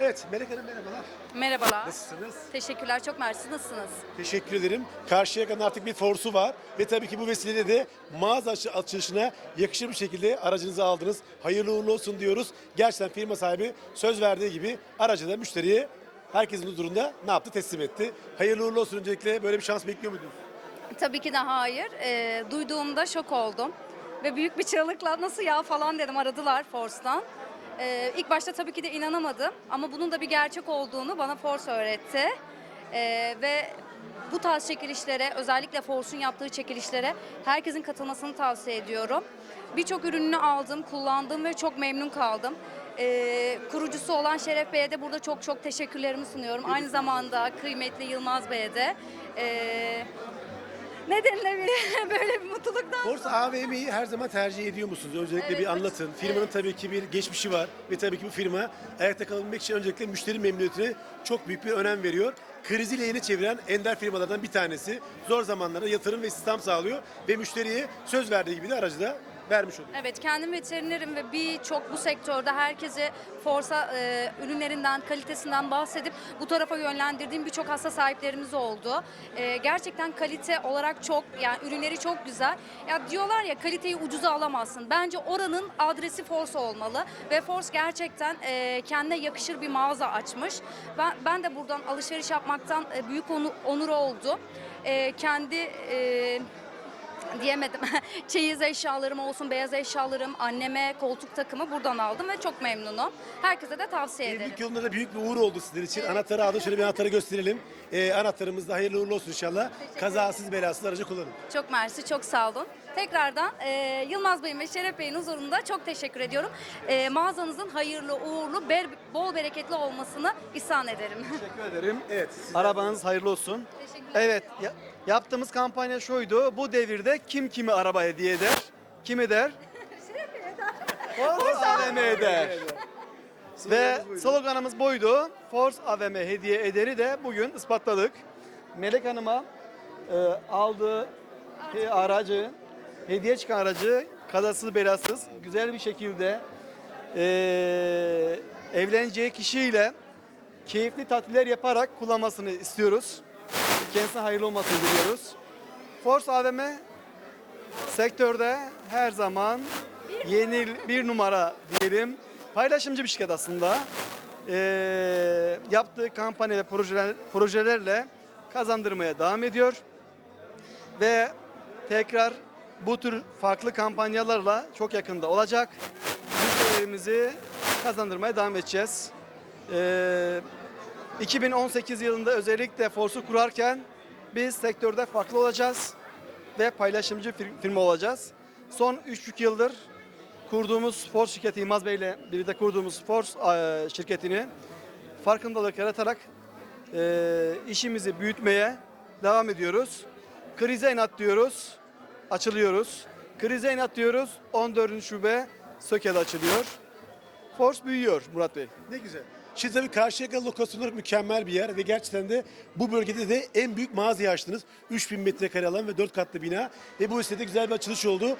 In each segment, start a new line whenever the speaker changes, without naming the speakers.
Evet Melek Hanım merhabalar.
Merhabalar.
Nasılsınız?
Teşekkürler. Çok mersi. Nasılsınız?
Teşekkür ederim. Karşıyaka'nın artık bir forsu var ve tabii ki bu vesileyle de mağaza açı- açılışına yakışır bir şekilde aracınızı aldınız. Hayırlı uğurlu olsun diyoruz. Gerçekten firma sahibi söz verdiği gibi aracı da müşteriye herkesin huzurunda ne yaptı? Teslim etti. Hayırlı uğurlu olsun öncelikle böyle bir şans bekliyor muydunuz?
Tabii ki de hayır. Ee, duyduğumda şok oldum. Ve büyük bir çığlıkla nasıl ya falan dedim. Aradılar Force'dan. Ee, ilk başta tabii ki de inanamadım. Ama bunun da bir gerçek olduğunu bana Force öğretti. Ee, ve bu tarz çekilişlere, özellikle Force'un yaptığı çekilişlere herkesin katılmasını tavsiye ediyorum. Birçok ürününü aldım, kullandım ve çok memnun kaldım. Ee, kurucusu olan Şeref Bey'e de burada çok çok teşekkürlerimi sunuyorum. Aynı zamanda kıymetli Yılmaz Bey'e de. Ee, ne denilebilir böyle bir mutluluktan
Force AVM'yi her zaman tercih ediyor musunuz? Öncelikle
Evet,
bir anlatın. Firmanın tabii ki bir geçmişi var ve tabii ki bu firma ayakta kalabilmek için öncelikle müşteri memnuniyetine çok büyük bir önem veriyor. Krizi lehine çeviren ender firmalardan bir tanesi. Zor zamanlarda yatırım ve istihdam sağlıyor ve müşteriye söz verdiği gibi de aracı da vermiş oluyor.
Evet kendim veterinerim ve birçok bu sektörde herkese Forsa e, ürünlerinden, kalitesinden bahsedip bu tarafa yönlendirdiğim birçok hasta sahiplerimiz oldu. E, gerçekten kalite olarak çok yani ürünleri çok güzel. Ya diyorlar ya kaliteyi ucuza alamazsın. Bence oranın adresi Force olmalı ve Force gerçekten e, kendine yakışır bir mağaza açmış. Ben ben de buradan alışveriş yapmaktan e, büyük onu, onur oldu. E, kendi e, diyemedim. Çeyiz eşyalarım olsun, beyaz eşyalarım, anneme koltuk takımı buradan aldım ve çok memnunum. Herkese de tavsiye ederim.
Evlilik yolunda da büyük bir uğur oldu sizler için. Anahtarı aldım. Şöyle bir anahtarı gösterelim. Ee, anahtarımız da hayırlı uğurlu olsun inşallah. Kazasız belasız aracı kullanın.
Çok mersi, çok sağ olun. Tekrardan e, Yılmaz Bey'in ve Şeref Bey'in huzurunda çok teşekkür ediyorum. E, mağazanızın hayırlı, uğurlu, ber- bol bereketli olmasını ihsan ederim.
Teşekkür ederim.
Evet.
Arabanız hayırlı olsun.
Teşekkürler.
Evet, ya- yaptığımız kampanya şuydu. Bu devirde kim kimi araba hediye eder? Kim eder? Force AVM eder. Ve sloganımız buydu. Force AVM hediye ederi de bugün ispatladık. Melek Hanım'a e, aldığı he- aracı, hediye çıkan aracı kazasız belasız güzel bir şekilde e, evleneceği kişiyle keyifli tatiller yaparak kullanmasını istiyoruz. Kendisine hayırlı olmasını diliyoruz. Force AVM sektörde her zaman yeni bir numara diyelim. Paylaşımcı bir şirket aslında. Ee, yaptığı kampanya ve projeler, projelerle kazandırmaya devam ediyor. Ve tekrar bu tür farklı kampanyalarla çok yakında olacak. Müşterilerimizi kazandırmaya devam edeceğiz. Ee, 2018 yılında özellikle Force'u kurarken biz sektörde farklı olacağız ve paylaşımcı fir- firma olacağız. Son 3,5 yıldır kurduğumuz Force şirketi İmaz Bey ile birlikte kurduğumuz Force şirketini farkındalık yaratarak e, işimizi büyütmeye devam ediyoruz. Krize inat diyoruz, açılıyoruz. Krize inat diyoruz, 14. şube Söke'de açılıyor. Force büyüyor Murat Bey.
Ne güzel. Şimdi tabii Karşıyaka lokasyon olarak mükemmel bir yer ve gerçekten de bu bölgede de en büyük mağazayı açtınız. 3000 metrekare alan ve 4 katlı bina ve bu sitede güzel bir açılış oldu.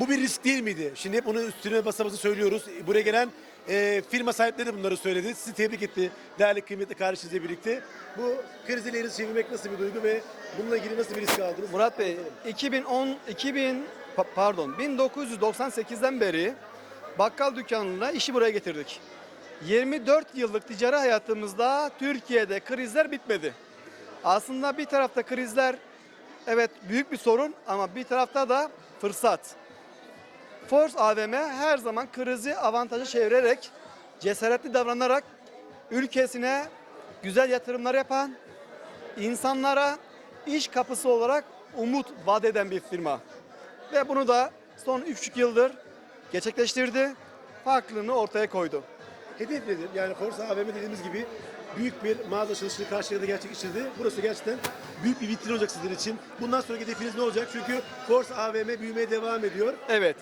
Bu bir risk değil miydi? Şimdi hep onu üstüne basa basa söylüyoruz. Buraya gelen e, firma sahipleri de bunları söyledi. Sizi tebrik etti değerli kıymetli kardeşinizle birlikte. Bu krizi lehinizi çevirmek nasıl bir duygu ve bununla ilgili nasıl bir risk aldınız?
Murat Bey 2010 2000 pa- pardon 1998'den beri bakkal dükkanına işi buraya getirdik. 24 yıllık ticari hayatımızda Türkiye'de krizler bitmedi. Aslında bir tarafta krizler evet büyük bir sorun ama bir tarafta da fırsat. Force AVM her zaman krizi avantaja çevirerek, cesaretli davranarak ülkesine güzel yatırımlar yapan, insanlara iş kapısı olarak umut vaat eden bir firma. Ve bunu da son 3,5 yıldır gerçekleştirdi. Farklılığını ortaya koydu.
Nedir? Yani Forza AVM dediğimiz gibi büyük bir mağaza açılışını Karşıyaka'da gerçekleştirdi. Burası gerçekten büyük bir vitrin olacak sizler için. Bundan sonra hedefiniz ne olacak? Çünkü Forza AVM büyümeye devam ediyor.
Evet.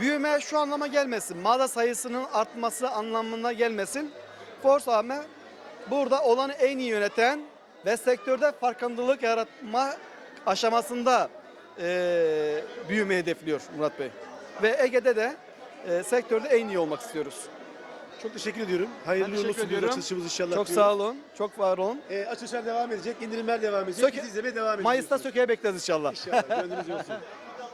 Büyüme şu anlama gelmesin. Mağaza sayısının artması anlamına gelmesin. Force AVM burada olanı en iyi yöneten ve sektörde farkındalık yaratma aşamasında eee büyümeyi hedefliyor Murat Bey. Ve Ege'de de eee, sektörde en iyi olmak istiyoruz.
Çok teşekkür ediyorum. Hayırlı uğurlu olsun diyoruz açılışımız inşallah.
Çok
diyoruz.
sağ olun. Çok var olun.
Ee, açılışlar devam edecek, indirimler devam edecek.
Söke-
Bizi izlemeye devam edeceksiniz.
Mayıs'ta Söke'ye bekleriz inşallah.
İnşallah, gönlünüz olsun.